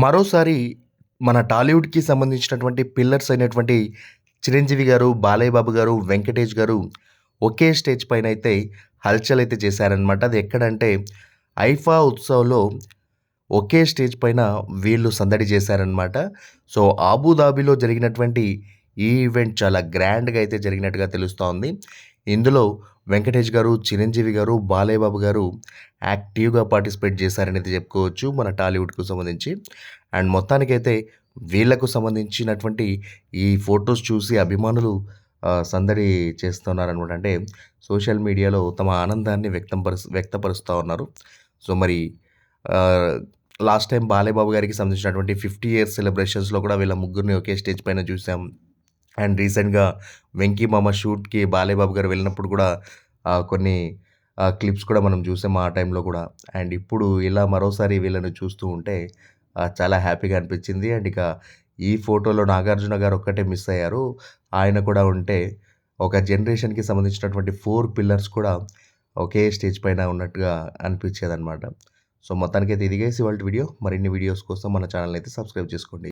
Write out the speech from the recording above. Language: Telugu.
మరోసారి మన టాలీవుడ్‌కి సంబంధించినటువంటి పిల్లర్స్ అయినటువంటి చిరంజీవి గారు, బాలయ్య బాబు గారు, వెంకటేష్ గారు ఒకే స్టేజ్ పైన అయితే హల్చల్ అయితే చేశారనమాట. అది ఎక్కడంటే ఐఫా ఉత్సవ్‌లో ఒకే స్టేజ్ పైన వీళ్ళు సందడి చేశారనమాట. సో, అబుదాబిలో జరిగినటువంటి ఈ ఈవెంట్ చాలా గ్రాండ్‌గా అయితే జరిగినట్టుగా తెలుస్తోంది ఇందులో వెంకటేష్ గారు, చిరంజీవి గారు, బాలయ్యబాబు గారు యాక్టివ్‌గా పార్టిసిపేట్ చేశారనేది చెప్పుకోవచ్చు మన టాలీవుడ్‌కు సంబంధించి. అండ్ మొత్తానికైతే వీళ్ళకు సంబంధించినటువంటి ఈ ఫొటోస్ చూసి అభిమానులు సందడి చేస్తున్నారనమాట. అంటే సోషల్ మీడియాలో తమ ఆనందాన్ని వ్యక్తం వ్యక్తపరుస్తూ ఉన్నారు. సో, మరి లాస్ట్ టైం బాలయ్యబాబు గారికి సంబంధించినటువంటి 50 ఇయర్స్ సెలబ్రేషన్స్‌లో కూడా వీళ్ళ ముగ్గురిని ఒకే స్టేజ్ పైన చూసాం. అండ్ రీసెంట్‌గా 'వెంకీ మామ' షూట్‌కి బాలేబాబు గారు వెళ్ళినప్పుడు కూడా కొన్ని క్లిప్స్ కూడా మనం చూసాం ఆ టైంలో కూడా. అండ్ ఇప్పుడు ఇలా మరోసారి వీళ్ళని చూస్తూ ఉంటే చాలా హ్యాపీగా అనిపించింది. అండ్ ఇక ఈ ఫోటోలో నాగార్జున గారు ఒక్కటే మిస్ అయ్యారు. ఆయన కూడా ఉంటే ఒక జనరేషన్‌కి సంబంధించినటువంటి ఫోర్ పిల్లర్స్ కూడా ఒకే స్టేజ్ పైన ఉన్నట్టుగా అనిపించేదనమాట. సో, మొత్తానికైతే ఇదిగేసి వాళ్ళ వీడియో. మరిన్ని వీడియోస్ కోసం మన ఛానల్ అయితే సబ్స్క్రైబ్ చేసుకోండి.